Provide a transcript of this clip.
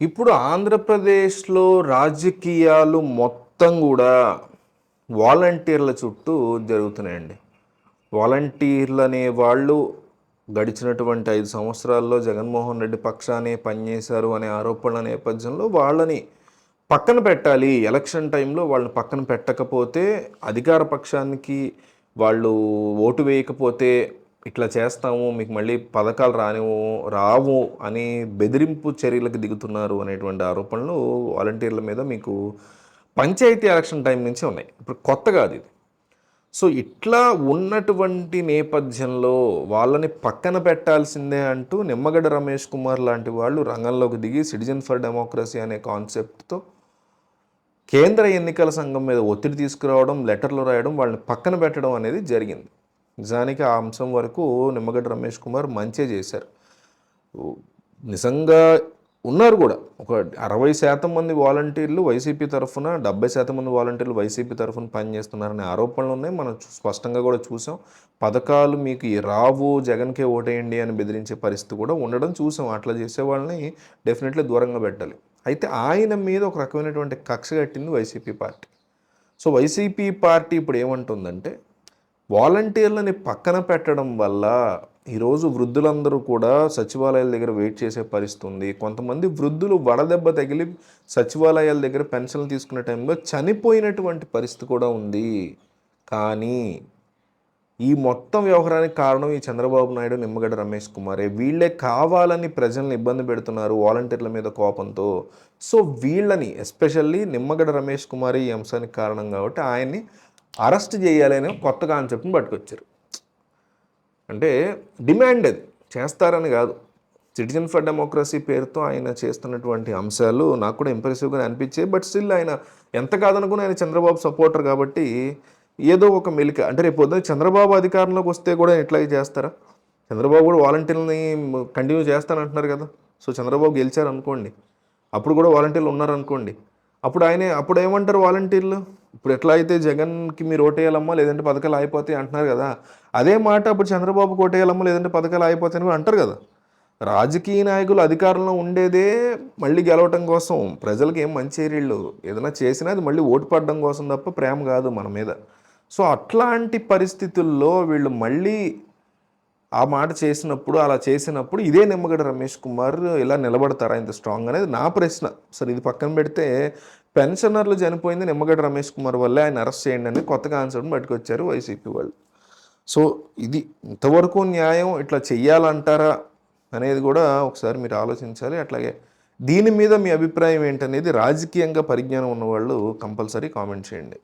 ఇప్పుడు ఆంధ్రప్రదేశ్లో రాజకీయాలు మొత్తం కూడా వాలంటీర్ల చుట్టూ జరుగుతున్నాయండి. వాలంటీర్లు అనే వాళ్ళు గడిచినటువంటి ఐదు సంవత్సరాల్లో జగన్మోహన్ రెడ్డి పక్షానే పనిచేశారు అనే ఆరోపణల నేపథ్యంలో వాళ్ళని పక్కన పెట్టాలి. ఎలక్షన్ టైంలో వాళ్ళని పక్కన పెట్టకపోతే అధికార పక్షానికి వాళ్ళు ఓటు వేయకపోతే ఇట్లా చేస్తాము మీకు మళ్ళీ పథకాలు రానివు రావు అని బెదిరింపు చర్యలకు దిగుతున్నారు అనేటువంటి ఆరోపణలు వాలంటీర్ల మీద మీకు పంచాయతీ ఎలక్షన్ టైం నుంచి ఉన్నాయి. ఇప్పుడు కొత్త కాదు ఇది సో ఇట్లా ఉన్నటువంటి నేపథ్యంలో వాళ్ళని పక్కన పెట్టాల్సిందే అంటూ నిమ్మగడ్డ రమేష్ కుమార్ లాంటి వాళ్ళు రంగంలోకి దిగి సిటిజన్ ఫర్ డెమోక్రసీ అనే కాన్సెప్ట్తో కేంద్ర ఎన్నికల సంఘం మీద ఒత్తిడి తీసుకురావడం లెటర్లు రాయడం వాళ్ళని పక్కన పెట్టడం అనేది జరిగింది. నిజానికి ఆ అంశం వరకు నిమ్మగడ్డ రమేష్ కుమార్ మంచే చేశారు. నిజంగా ఉన్నారు కూడా. ఒక అరవై శాతం మంది వాలంటీర్లు వైసీపీ తరఫున డెబ్బై శాతం మంది వాలంటీర్లు వైసీపీ తరఫున పనిచేస్తున్నారనే ఆరోపణలు ఉన్నాయి. మనం స్పష్టంగా కూడా చూసాం. పథకాలు మీకు రావు జగన్కే ఓటేయండి అని బెదిరించే పరిస్థితి కూడా ఉండడం చూసాం. అట్లా చేసే వాళ్ళని డెఫినెట్లీ దూరంగా పెట్టాలి. అయితే ఆయన మీద ఒక రకమైనటువంటి కక్ష కట్టింది YCP party. So YCP party ఇప్పుడు ఏమంటుందంటే వాలంటీర్లని పక్కన పెట్టడం వల్ల ఈరోజు వృద్ధులందరూ కూడా సచివాలయాల దగ్గర వెయిట్ చేసే పరిస్థితి ఉంది. కొంతమంది వృద్ధులు వడదెబ్బ తగిలి సచివాలయాల దగ్గర పెన్షన్లు తీసుకునే టైంలో చనిపోయినటువంటి పరిస్థితి కూడా ఉంది. కానీ ఈ మొత్తం వ్యవహారానికి కారణం ఈ చంద్రబాబు నాయుడు నిమ్మగడ్డ రమేష్ కుమారే. వీళ్ళే కావాలని ప్రజల్ని ఇబ్బంది పెడుతున్నారు వాలంటీర్ల మీద కోపంతో. సో వీళ్ళని ఎస్పెషల్లీ నిమ్మగడ్డ రమేష్ కుమార్ ఈ అంశానికి కారణం కాబట్టి ఆయన్ని అరెస్ట్ చేయాలని కొత్తగా కొత్త కాన్సెప్ట్ని పట్టుకొచ్చారు. అంటే డిమాండ్ అది. చేస్తారని కాదు. సిటిజన్ ఫర్ డెమోక్రసీ పేరుతో ఆయన చేస్తున్నటువంటి అంశాలు నాకు కూడా ఇంప్రెసివ్గా అనిపించాయి. బట్ స్టిల్ ఆయన ఎంత కాదనుకుని ఆయన చంద్రబాబు సపోర్టర్ కాబట్టి ఏదో ఒక మెలిక అంటే రేపు పొద్దున చంద్రబాబు అధికారంలోకి వస్తే కూడా ఇట్లాగే చేస్తారా? చంద్రబాబు కూడా వాలంటీర్లని కంటిన్యూ చేస్తానంటున్నారు కదా. సో చంద్రబాబు గెలిచారు అనుకోండి. అప్పుడు కూడా వాలంటీర్లు ఉన్నారనుకోండి. అప్పుడు ఆయనే అప్పుడు ఏమంటారు వాలంటీర్లు? ఇప్పుడు ఎట్లా అయితే జగన్కి మీరు ఓటేయాలమ్మా లేదంటే పథకాలు అయిపోతాయి అంటున్నారు కదా అదే మాట అప్పుడు చంద్రబాబుకి ఓటేయాలమ్మా లేదంటే పథకాలు అయిపోతాయని కూడా అంటారు కదా. రాజకీయ నాయకులు అధికారంలో ఉండేదే మళ్ళీ గెలవటం కోసం. ప్రజలకు ఏం మంచి వీళ్ళు ఏదైనా చేసినా అది మళ్ళీ ఓటు పడడం కోసం తప్ప ప్రేమ కాదు మన మీద. సో అట్లాంటి పరిస్థితుల్లో వీళ్ళు మళ్ళీ ఆ మాట చేసినప్పుడు అలా చేసినప్పుడు ఇదే నిమ్మగడ్డ రమేష్ కుమార్ ఇలా నిలబడతారా ఇంత స్ట్రాంగ్ అనేది నా ప్రశ్న. సరే ఇది పక్కన పెడితే పెన్షనర్లు చనిపోయింది నిమ్మగడ్డ రమేష్ కుమార్ వల్లే ఆయన అరెస్ట్ చేయండి అని కొత్త కాన్సెప్ట్ పట్టుకొచ్చారు వైసీపీ వాళ్ళు. సో ఇది ఇంతవరకు న్యాయం ఇట్లా చెయ్యాలంటారా అనేది కూడా ఒకసారి మీరు ఆలోచించాలి. అట్లాగే దీని మీద మీ అభిప్రాయం ఏంటనేది రాజకీయంగా పరిజ్ఞానం ఉన్నవాళ్ళు కంపల్సరీ కామెంట్ చేయండి.